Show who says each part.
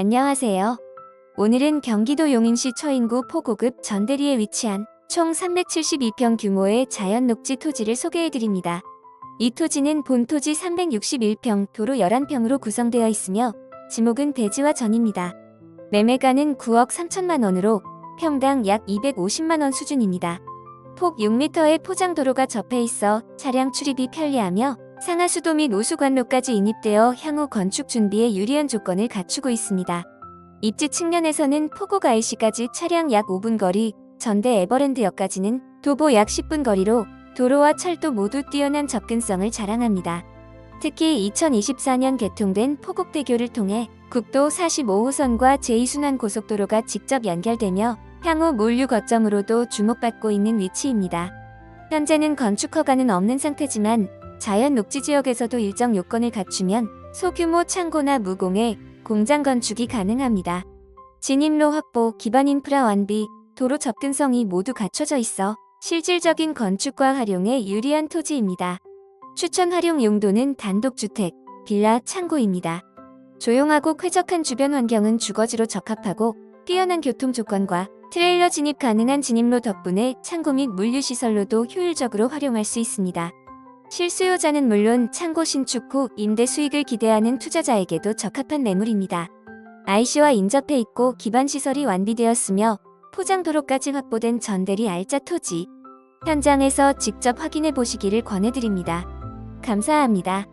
Speaker 1: 안녕하세요. 오늘은 경기도 용인시 처인구 포고급 전대리에 위치한 총 372평 규모의 자연 녹지 토지를 소개해드립니다. 이 토지는 본 토지 361평, 도로 11평으로 구성되어 있으며 지목은 대지와 전입니다. 매매가는 9억 3천만 원으로 평당 약 250만 원 수준입니다. 폭 6m의 포장도로가 접해 있어 차량 출입이 편리하며 상하수도 및 오수관로까지 인입되어 향후 건축 준비에 유리한 조건을 갖추고 있습니다. 입지 측면에서는 포고 IC까지 차량 약 5분 거리, 전대 에버랜드역까지는 도보 약 10분 거리로 도로와 철도 모두 뛰어난 접근성을 자랑합니다. 특히 2024년 개통된 포곡대교를 통해 국도 45호선과 제2순환 고속도로가 직접 연결되며 향후 물류 거점으로도 주목받고 있는 위치입니다. 현재는 건축 허가는 없는 상태지만 자연 녹지 지역에서도 일정 요건을 갖추면 소규모 창고나 무공해 공장 건축이 가능합니다. 진입로 확보, 기반 인프라 완비, 도로 접근성이 모두 갖춰져 있어 실질적인 건축과 활용에 유리한 토지입니다. 추천 활용 용도는 단독주택, 빌라, 창고입니다. 조용하고 쾌적한 주변 환경은 주거지로 적합하고 뛰어난 교통 조건과 트레일러 진입 가능한 진입로 덕분에 창고 및 물류시설로도 효율적으로 활용할 수 있습니다. 실수요자는 물론 창고 신축 후 임대 수익을 기대하는 투자자에게도 적합한 매물입니다. IC와 인접해 있고 기반 시설이 완비되었으며 포장도로까지 확보된 전대리 알짜 토지. 현장에서 직접 확인해 보시기를 권해드립니다. 감사합니다.